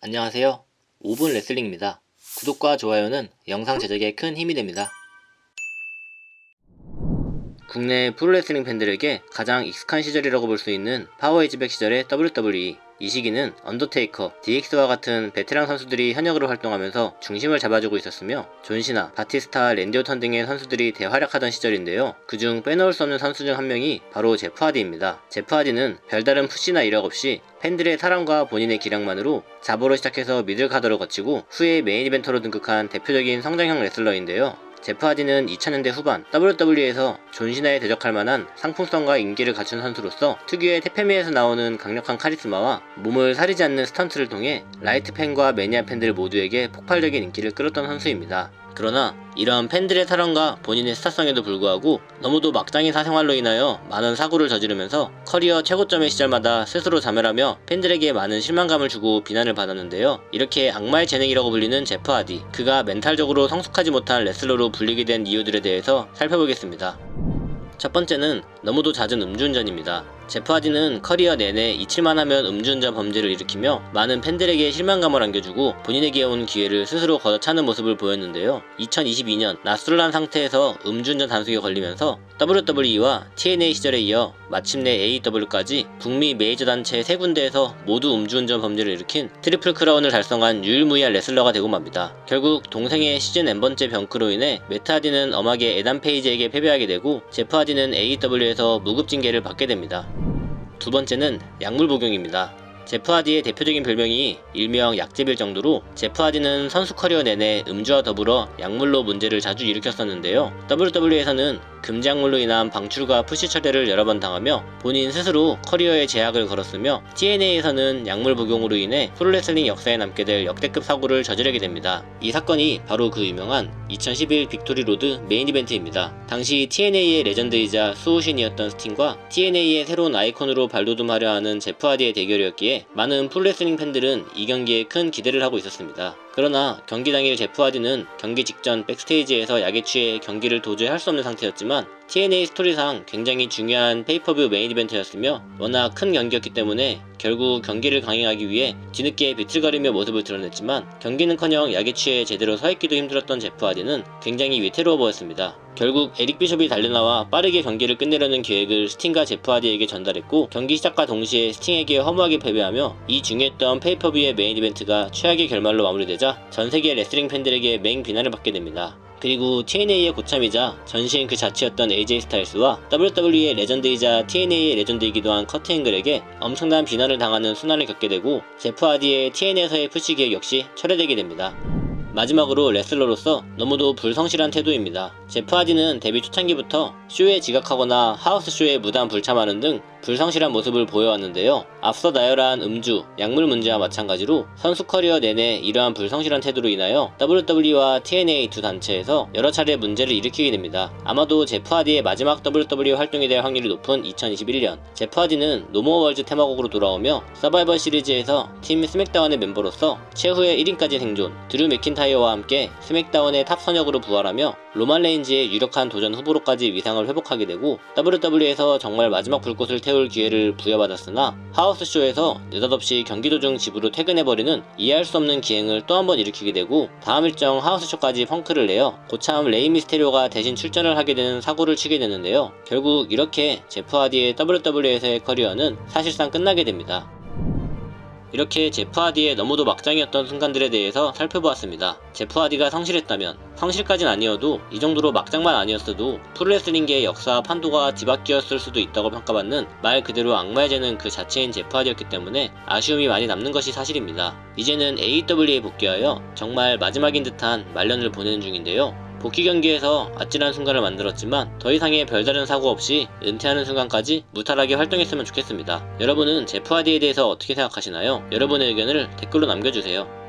안녕하세요. 5분 레슬링입니다. 구독과 좋아요는 영상 제작에 큰 힘이 됩니다. 국내 프로레슬링 팬들에게 가장 익숙한 시절이라고 볼 수 있는 파워에이지백 시절의 WWE. 이 시기는 언더테이커, DX와 같은 베테랑 선수들이 현역으로 활동하면서 중심을 잡아주고 있었으며 존시나, 바티스타, 랜디 오턴 등의 선수들이 대활약하던 시절인데요. 그중 빼놓을 수 없는 선수 중 한 명이 바로 제프 하디입니다. 제프 하디는 별다른 푸시나 이력 없이 팬들의 사랑과 본인의 기량만으로 자보로 시작해서 미들카더로 거치고 후에 메인 이벤터로 등극한 대표적인 성장형 레슬러인데요. 제프 하디는 2000년대 후반 WWE에서 존 시나에 대적할 만한 상품성과 인기를 갖춘 선수로서 특유의 테페미에서 나오는 강력한 카리스마와 몸을 사리지 않는 스턴트를 통해 라이트 팬과 매니아 팬들 모두에게 폭발적인 인기를 끌었던 선수입니다. 그러나 이러한 팬들의 사랑과 본인의 스타성에도 불구하고 너무도 막장인 사생활로 인하여 많은 사고를 저지르면서 커리어 최고점의 시절마다 스스로 자멸하며 팬들에게 많은 실망감을 주고 비난을 받았는데요. 이렇게 악마의 재능이라고 불리는 제프 하디, 그가 멘탈적으로 성숙하지 못한 레슬러로 불리게 된 이유들에 대해서 살펴보겠습니다. 첫 번째는 너무도 잦은 음주운전입니다. 제프 하디는 커리어 내내 잊힐만 하면 음주운전 범죄를 일으키며 많은 팬들에게 실망감을 안겨주고 본인에게 온 기회를 스스로 걷어차는 모습을 보였는데요. 2022년 나술란 상태에서 음주운전 단속에 걸리면서 WWE와 TNA 시절에 이어 마침내 AEW까지 북미 메이저 단체 세 군데에서 모두 음주운전 범죄를 일으킨 트리플 크라운을 달성한 유일무이한 레슬러가 되고 맙니다. 결국 동생의 시즌 N번째 병크로 인해 매트 하디는 엄하게 에단 페이지에게 패배하게 되고 제프 하디는 AEW에서 무급 징계를 받게 됩니다. 두 번째는 약물 복용입니다. 제프 하디의 대표적인 별명이 일명 약제빌 정도로 제프 하디는 선수 커리어 내내 음주와 더불어 약물로 문제를 자주 일으켰었는데요. WWE에서는 금작물로 인한 방출과 푸시 철회를 여러 번 당하며 본인 스스로 커리어에 제약을 걸었으며 TNA에서는 약물 복용으로 인해 프로레슬링 역사에 남게 될 역대급 사고를 저지르게 됩니다. 이 사건이 바로 그 유명한 2011 빅토리 로드 메인 이벤트입니다. 당시 TNA의 레전드이자 수호신이었던 스팅과 TNA의 새로운 아이콘으로 발돋움하려 하는 제프 하디의 대결이었기에 많은 프로레슬링 팬들은 이 경기에 큰 기대를 하고 있었습니다. 그러나 경기 당일 제프 하디는 경기 직전 백스테이지에서 약에 취해 경기를 도저히 할 수 없는 상태였지만 TNA 스토리상 굉장히 중요한 페이퍼뷰 메인 이벤트였으며 워낙 큰 경기였기 때문에 결국 경기를 강행하기 위해 뒤늦게 비틀거리며 모습을 드러냈지만 경기는커녕 약에 취해 제대로 서있기도 힘들었던 제프 하디는 굉장히 위태로워 보였습니다. 결국 에릭 비숍이 달려나와 빠르게 경기를 끝내려는 계획을 스팅과 제프 하디에게 전달했고 경기 시작과 동시에 스팅에게 허무하게 패배하며 이 중요했던 페이퍼뷰의 메인 이벤트가 최악의 결말로 마무리되자 전 세계 레슬링 팬들에게 맹 비난을 받게 됩니다. 그리고 TNA의 고참이자 전신 그 자체였던 AJ 스타일스와 WWE의 레전드이자 TNA의 레전드이기도 한 커트 앵글에게 엄청난 비난을 당하는 순환을 겪게 되고 제프 하디의 TNA에서의 푸시 계획 역시 철회되게 됩니다. 마지막으로 레슬러로서 너무도 불성실한 태도입니다. 제프 하디는 데뷔 초창기부터 쇼에 지각하거나 하우스 쇼에 무단 불참하는 등 불성실한 모습을 보여왔는데요. 앞서 나열한 음주, 약물 문제와 마찬가지로 선수 커리어 내내 이러한 불성실한 태도로 인하여 WWE와 TNA 두 단체에서 여러 차례 문제를 일으키게 됩니다. 아마도 제프 하디의 마지막 WWE 활동이 될 확률이 높은 2021년 제프 하디는 노모어 월즈 테마곡으로 돌아오며 서바이벌 시리즈에서 팀 스맥다운의 멤버로서 최후의 1인까지 생존 드류 맥킨타이어와 함께 스맥다운의 탑 선역으로 부활하며 로만 레인지의 유력한 도전 후보로까지 위상을 회복하게 되고 WWE에서 정말 마지막 불꽃을 태울 기회를 부여받았으나 하우스쇼에서 느닷없이 경기 도 중 집으로 퇴근해버리는 이해할 수 없는 기행을 또 한 번 일으키게 되고 다음 일정 하우스쇼까지 펑크를 내어 고참 레이 미스테리오가 대신 출전을 하게 되는 사고를 치게 되는데요. 결국 이렇게 제프 하디의 WWE에서의 커리어는 사실상 끝나게 됩니다. 이렇게 제프 하디의 너무도 막장이었던 순간들에 대해서 살펴보았습니다. 제프 하디가 성실했다면 성실까진 아니어도 이 정도로 막장만 아니었어도 프로레슬링계의 역사와 판도가 뒤바뀌었을 수도 있다고 평가받는 말 그대로 악마의 재는 그 자체인 제프 하디였기 때문에 아쉬움이 많이 남는 것이 사실입니다. 이제는 AEW에 복귀하여 정말 마지막인 듯한 말년을 보내는 중인데요. 복귀 경기에서 아찔한 순간을 만들었지만 더 이상의 별다른 사고 없이 은퇴하는 순간까지 무탈하게 활동했으면 좋겠습니다. 여러분은 제프 하디에 대해서 어떻게 생각하시나요? 여러분의 의견을 댓글로 남겨주세요.